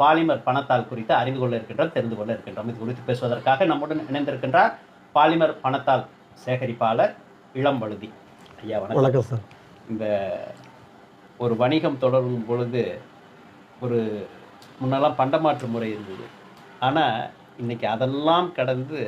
Polymer பணத்தால் குறித்து அறிந்து கொள்ள இருக்கின்றோம் தெரிந்து கொள்ள இருக்கின்றோம். இது குறித்து பேசுவதற்காக நம்முடன் இணைந்திருக்கின்றார் பாலிமர் பணத்தால் சேகரிப்பாளர் இளம் வழுதி ஐயா வணக்கம். வணக்கம் சார். இந்த ஒரு வணிகம் தொடரும் பொழுது ஒரு முன்னெல்லாம் பண்டமாற்று முறை இருந்தது. ஆனால் இன்னைக்கு அதெல்லாம் கடந்து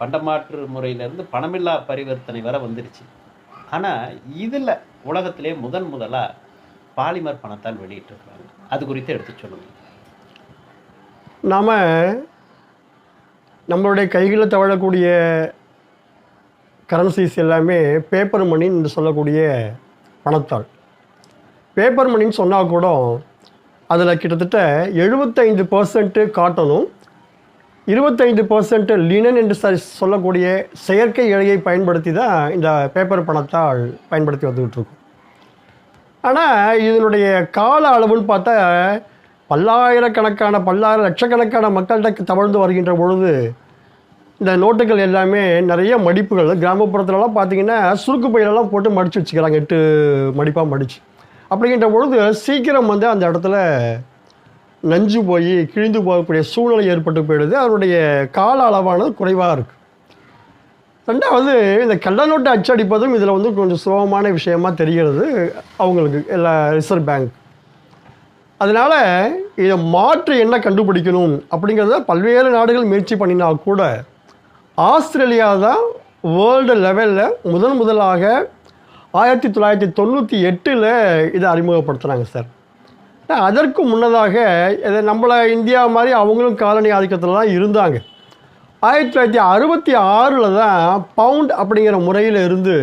பண்டமாற்று முறையிலேருந்து பணமில்லா பரிவர்த்தனை வர வந்துருச்சு. ஆனால் இதில் உலகத்திலே முதன் முதலாக பாலிமர் பணத்தால் வெளியிட்டிருக்காங்க அது குறித்து எடுத்து சொல்லுங்கள் நாம் நம்மளுடைய கைகளில் தவழக்கூடிய கரன்சிஸ் எல்லாமே பேப்பர் மணின்னு என்று சொல்லக்கூடிய பணத்தாள். பேப்பர் மணின்னு சொன்னால் கூட அதில் கிட்டத்தட்ட எழுபத்தைந்து பர்சன்ட்டு காட்டனும் இருபத்தைந்து பர்சன்ட் லினன் என்று ச- சொல்லக்கூடிய செயற்கை இழையை பயன்படுத்தி தான் இந்த பேப்பர் பணத்தால் பயன்படுத்தி வந்துக்கிட்டு இருக்கும். ஆனால் இதனுடைய கால அளவுன்னு பார்த்தா பல்லாயிரக்கணக்கான பல்லாயிரம் லட்சக்கணக்கான மக்கள்கிட்ட தவழ்ந்து வருகின்ற பொழுது இந்த நோட்டுகள் எல்லாமே நிறைய மடிப்புகள். கிராமப்புறத்துலலாம் பார்த்தீங்கன்னா சுருக்கு பயிலெல்லாம் போட்டு மடித்து வச்சுக்கிறாங்க. எட்டு மடிப்பாக மடித்து அப்படிங்கிற பொழுது சீக்கிரம் வந்து அந்த இடத்துல நஞ்சு போய் கிழிந்து போகக்கூடிய சூழ்நிலை ஏற்பட்டு போயிடுது. அதனுடைய கால அளவானது குறைவாக இருக்குது ரெண்டாவது இந்த கள்ள நோட்டு அச்சடிப்பதும் இதில் வந்து கொஞ்சம் சுலபமான விஷயமா தெரிகிறது அவங்களுக்கு எல்லா ரிசர்வ் பேங்க். அதனால் இதை மாற்று என்ன கண்டுபிடிக்கணும் அப்படிங்கிறத பல்வேறு நாடுகள் முயற்சி பண்ணினா கூட ஆஸ்திரேலியா தான் வேர்ல்டு லெவலில் முதன் முதலாக ஆயிரத்தி தொள்ளாயிரத்தி தொண்ணூற்றி எட்டில் இதை அறிமுகப்படுத்துனாங்க சார் அதற்கு முன்னதாக இதை நம்மளை இந்தியா மாதிரி அவங்களும் காலனி ஆதிக்கத்தில் தான் இருந்தாங்க. ஆயிரத்தி தொள்ளாயிரத்தி அறுபத்தி ஆறில் தான் பவுண்ட் அப்படிங்கிற முறையில் இருந்து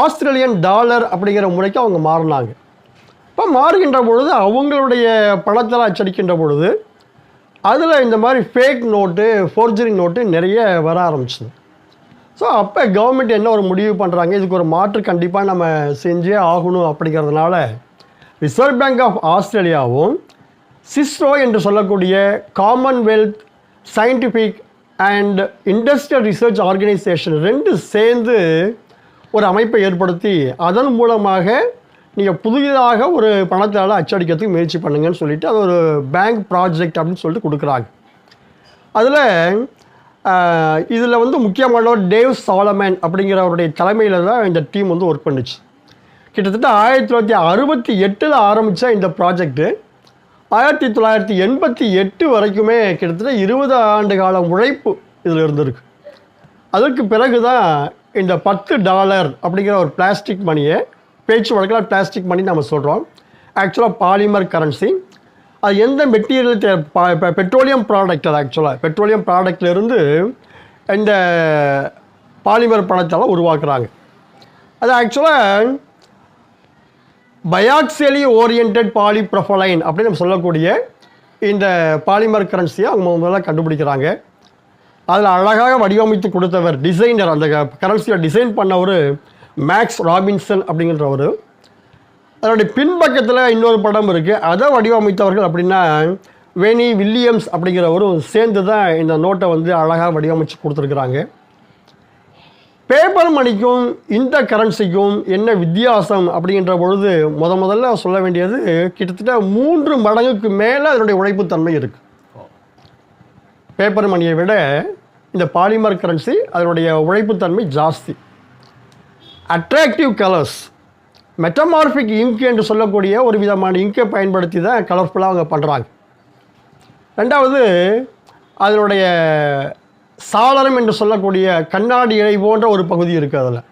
ஆஸ்திரேலியன் டாலர் அப்படிங்கிற முறைக்கு அவங்க மாறினாங்க. இப்போ மாறுகின்ற பொழுது அவங்களுடைய பணத்தில் அச்சடிக்கின்ற பொழுது அதில் இந்த மாதிரி ஃபேக் நோட்டு ஃபோர்ஜரி நோட்டு நிறைய வர ஆரம்பிச்சிது. ஸோ அப்போ கவர்மெண்ட் என்ன ஒரு முடிவு பண்ணுறாங்க இதுக்கு ஒரு மாற்று கண்டிப்பாக நம்ம செஞ்சே ஆகணும் அப்படிங்கிறதுனால ரிசர்வ் பேங்க் ஆஃப் ஆஸ்திரேலியாவும் சிஸ்ரோ என்று சொல்லக்கூடிய Commonwealth Scientific and Industrial Research Organisation ரெண்டு சேர்ந்து ஒரு அமைப்பை ஏற்படுத்தி அதன் மூலமாக நீங்கள் புதிதாக ஒரு பணத்தால் அச்சடிக்கிறதுக்கு முயற்சி பண்ணுங்கன்னு சொல்லிட்டு அது ஒரு பேங்க் ப்ராஜெக்ட் அப்படின்னு சொல்லிட்டு கொடுக்குறாங்க. அதில் இதில் வந்து முக்கியமானவர் டேவ் சாலமன் அப்படிங்கிறவருடைய தலைமையில் தான் இந்த டீம் வந்து ஒர்க் பண்ணுச்சு. கிட்டத்தட்ட ஆயிரத்தி தொள்ளாயிரத்தி அறுபத்தி எட்டில் ஆரம்பித்த இந்த ப்ராஜெக்ட்டு ஆயிரத்தி தொள்ளாயிரத்தி எண்பத்தி எட்டு வரைக்குமே கிட்டத்தட்ட இருபது ஆண்டு கால உழைப்பு இதில் இருந்திருக்கு. அதற்கு பிறகு தான் இந்த பத்து டாலர் அப்படிங்கிற ஒரு பிளாஸ்டிக் மணியை பேச்சு வழக்கில் பிளாஸ்டிக் மணி நம்ம சொல்கிறோம் ஆக்சுவலாக பாலிமர் கரன்சி அது எந்த மெட்டீரியல் பெட்ரோலியம் ப்ராடக்ட் அது ஆக்சுவலாக பெட்ரோலியம் ப்ராடக்ட்லேருந்து இந்த பாலிமர் பணத்தால் உருவாக்குறாங்க. அது ஆக்சுவலாக பயாக்சியலி ஓரியன்ட் பாலிப்ரொஃபலைன் அப்படின்னு நம்ம சொல்லக்கூடிய இந்த பாலிமர் கரன்சியை அவங்க முதல்ல கண்டுபிடிக்கிறாங்க. அதில் அழகாக வடிவமைத்து கொடுத்தவர் டிசைனர் அந்த கரன்சியை டிசைன் பண்ணவர் மேக்ஸ் ராபின்சன் அப்படிங்கிறவர். அதனுடைய பின்பக்கத்தில் இன்னொரு படம் இருக்குது அதை வடிவமைத்தவர்கள் அப்படின்னா வெனி வில்லியம்ஸ் அப்படிங்கிறவரும் சேர்ந்து தான் இந்த நோட்டை வந்து அழகாக வடிவமைச்சு கொடுத்துருக்குறாங்க. பேப்பர் மணிக்கும் இந்த கரன்சிக்கும் என்ன வித்தியாசம் அப்படிங்கிற பொழுது முத முதல்ல சொல்ல வேண்டியது கிட்டத்தட்ட மூன்று மடங்குக்கு மேலே அதனுடைய உழைப்புத்தன்மை இருக்குது பேப்பர் மணியை விட இந்த பாலிமர் கரன்சி அதனுடைய உழைப்புத்தன்மை ஜாஸ்தி. அட்ராக்டிவ் கலர்ஸ் மெட்டமார்பிக் இங்க் என்று சொல்லக்கூடிய ஒரு விதமான இங்கை பயன்படுத்தி தான் கலர்ஃபுல்லாக அவங்க பண்ணுறாங்க ரெண்டாவது அதனுடைய சாளரம் என்று சொல்லக்கூடிய கண்ணாடி இழை போன்ற ஒரு பகுதி இருக்குது அதில்.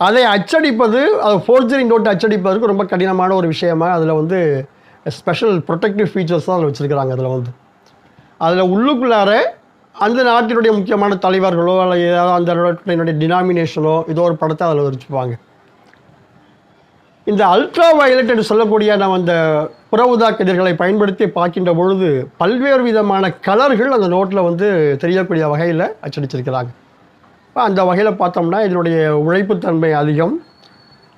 அதை அச்சடிப்பது அது ஃபோர்ஜரி நோட்டு அச்சடிப்பதற்கு ரொம்ப கடினமான ஒரு விஷயமா அதில் வந்து ஸ்பெஷல் ப்ரொடெக்டிவ் ஃபீச்சர்ஸ் தான் அதில் வச்சுருக்கிறாங்க அதில் வந்து. அதில் உள்ளுக்குள்ளார அந்த நாட்டினுடைய முக்கியமான தலைவர்களோ அல்ல ஏதாவது அந்த நாட்டினுடைய டினாமினேஷனோ ஏதோ ஒரு படத்தை அதில் வச்சுப்பாங்க இந்த அல்ட்ரா வயலட் என்று சொல்லக்கூடிய நாம் அந்த புற உதா கதிர்களை பயன்படுத்தி பார்க்கின்ற பொழுது பல்வேறு விதமான கலர்கள் அந்த நோட்டில் வந்து தெரியக்கூடிய வகையில் அச்சடிச்சிருக்கிறாங்க. இப்போ அந்த வகையில் பார்த்தோம்னா இதனுடைய உழைப்புத்தன்மை அதிகம்.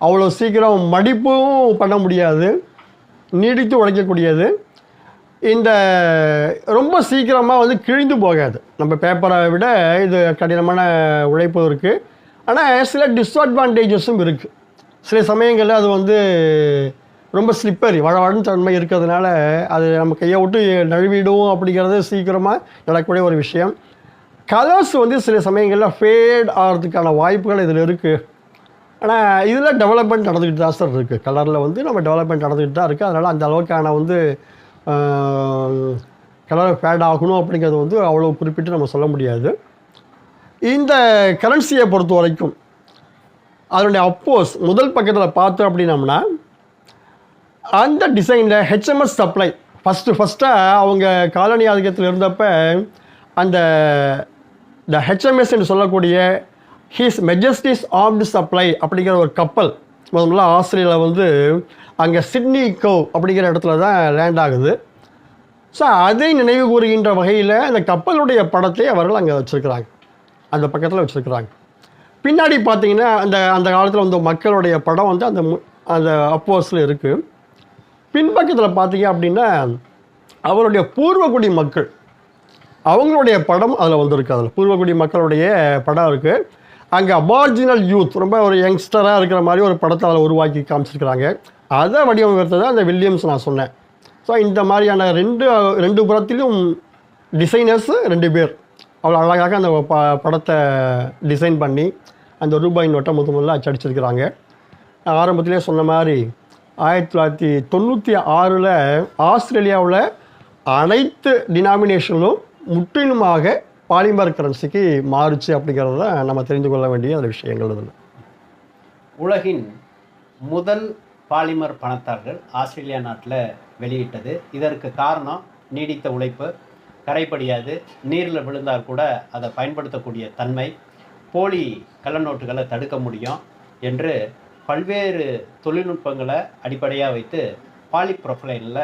அவ்வளோ சீக்கிரம் மடிப்பும் பண்ண முடியாது. நீடித்து உழைக்கக்கூடியது. இந்த ரொம்ப சீக்கிரமாக வந்து கிழிந்து போகாது. நம்ம பேப்பரை விட இது கடினமான உழைப்பு இருக்குது ஆனால் சில டிஸ்அட்வான்டேஜஸும் இருக்குது சில சமயங்களில் அது வந்து ரொம்ப ஸ்லிப்பரி வழவழன் தன்மை இருக்கிறதுனால அது நம்ம கையை விட்டு நழுவிடும் அப்படிங்கிறது சீக்கிரமாக நடக்கக்கூடிய ஒரு விஷயம். கலர்ஸ் வந்து சில சமயங்களில் ஃபேட் ஆகிறதுக்கான வாய்ப்புகள் இதில் இருக்குது ஆனால் இதில் டெவலப்மெண்ட் நடந்துக்கிட்டு தான் சார் இருக்குது கலரில் வந்து நம்ம டெவலப்மெண்ட் நடந்துக்கிட்டு தான் இருக்குது அதனால் அந்த அளவுக்கான வந்து கலர் ஃபேட் ஆகணும் அப்படிங்கிறது வந்து அவ்வளோ குறிப்பிட்டு நம்ம சொல்ல முடியாது. இந்த கரன்சியை பொறுத்த வரைக்கும் அதனுடைய அப்போஸ் முதல் பக்கத்தில் பார்த்தோம் அப்படின்னம்னா அந்த டிசைனில் ஹெச்எம்எஸ் சப்ளை ஃபஸ்ட்டு ஃபஸ்ட்டாக அவங்க காலனி ஆதிக்கத்தில் இருந்தப்ப அந்த த ஹெச்எம்எஸ் என்று சொல்லக்கூடிய ஹீஸ் மெஜஸ்டிஸ் ஆர்ம்டு சப்ளை அப்படிங்கிற ஒரு கப்பல் முதல்ல ஆஸ்திரேலியாவில் வந்து அங்கே சிட்னி கோவ் அப்படிங்கிற இடத்துல தான் லேண்ட் ஆகுது. ஸோ அதை நினைவு கூறுகின்ற வகையில் அந்த கப்பலுடைய படத்தை அவர்கள் அங்கே வச்சுருக்கிறாங்க. அந்த பக்கத்தில் வச்சுருக்கிறாங்க. பின்னாடி பார்த்தீங்கன்னா அந்த அந்த காலத்தில் வந்த மக்களுடைய படம் வந்து அந்த மு- அந்த அப்போஸில் இருக்குது பின்பக்கத்தில் பார்த்தீங்க அப்படின்னா அவருடைய பூர்வகுடி மக்கள் அவங்களுடைய படம் அதில் வந்திருக்கு. அதில் பூர்வகுடி மக்களுடைய படம் இருக்குது அங்கே அபார்ஜினல் யூத் ரொம்ப ஒரு யங்ஸ்டராக இருக்கிற மாதிரி ஒரு படத்தை அதில் உருவாக்கி காமிச்சிருக்கிறாங்க. அதை வடிவமைத்தது அந்த வில்லியம்ஸ் நான் சொன்னேன். ஸோ இந்த மாதிரியான ரெண்டு ரெண்டு புறத்திலும் டிசைனர்ஸு ரெண்டு பேர். அவ்வளோ அழகாக அந்த ப படத்தை டிசைன் பண்ணி அந்த ரூபாய் நோட்டை முத முதல்ல அச்சடிச்சிருக்கிறாங்க. ஆரம்பத்திலே சொன்ன மாதிரி ஆயிரத்தி தொள்ளாயிரத்தி தொண்ணூற்றி ஆறில் ஆஸ்திரேலியாவில் அனைத்து டினாமினேஷனும் முற்றிலுமாக பாலிமர் கரன்சிக்கு மாறுச்சு அப்படிங்கிறத நம்ம தெரிந்து கொள்ள வேண்டிய அந்த விஷயங்கள் இதில் உலகின் முதல் பாலிமர் பணத்தாள்கள் ஆஸ்திரேலியா நாட்டில் வெளியிட்டது. இதற்கு காரணம் நீடித்த உழைப்பு கரைப்படியாது. நீரில் விழுந்தால் கூட அதை பயன்படுத்தக்கூடிய தன்மை போலி கள்ளநோட்டுகளை தடுக்க முடியும் என்று பல்வேறு தொழில்நுட்பங்களை அடிப்படையாக வைத்து பாலிப்ரொஃபைலில்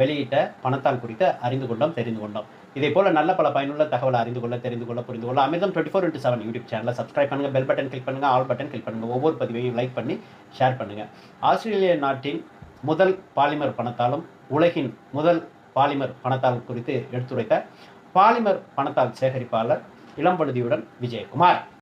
வெளியிட்ட பணத்தால் குறித்து அறிந்து கொண்டோம் தெரிந்து கொண்டோம். இதே போல் நல்ல பல பயனுள்ள தகவலை அறிந்து கொள்ள தெரிந்து கொள்ள புரிந்து கொள்ள Amirtham twenty four into seven YouTube சேனலை சப்ஸ்கிரைப் பண்ணுங்கள் பெல் பட்டன் கிளிக் பண்ணுங்கள் ஆல் பட்டன் கிளிக் பண்ணுங்கள் ஒவ்வொரு பதிவையும் லைக் பண்ணி ஷேர் பண்ணுங்கள் ஆஸ்திரேலிய நாட்டின் முதல் பாலிமர் பணத்தாலும் உலகின் முதல் பாலிமர் பணத்தாள் குறித்து எடுத்துரைத்த பாலிமர் பணத்தாள் சேகரிப்பாளர் இளம்பழுதியுடன் விஜயகுமார்.